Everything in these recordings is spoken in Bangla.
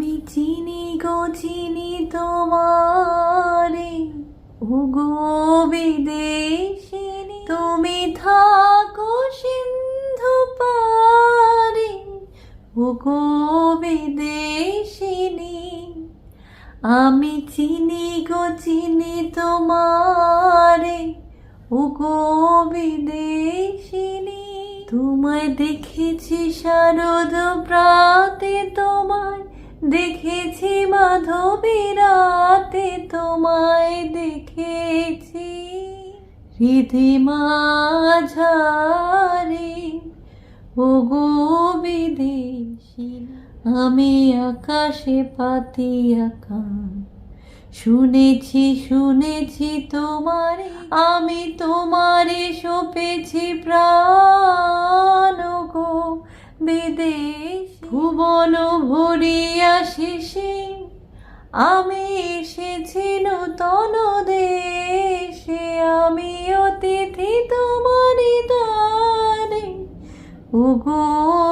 আমি চিনি গো, চিনি তোমারে। ও গো বিদেশিনী, তুমি থাকো সিন্ধু পারে। ও গো বিদেশিনী, আমি চিনি গো, চিনি তোমারে। ও গো বিদেশিনী, তোমায় দেখেছি শারদ প্রাতে তোমায় দেখেছি মাঝারে। ও গো বিদেশি, আমি আকাশে পাতি আঁকা শুনেছি শুনেছি তোমারে, আমি তোমারে সপেছি প্রাণ। গো বিদেশ, ভুবন ভরিয়া শেষে আমি এসেছি নূতন দেশে, আমি অতিথি তোমার তারে উগো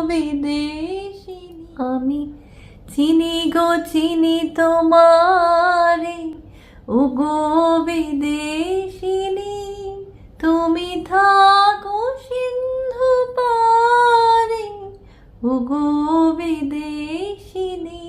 বিদেশি আমি চিনি গো চিনি তোমারে। উগো বিদেশিনী, তুমি থাকো সিন্ধু পারে। উগো বিদেশিনী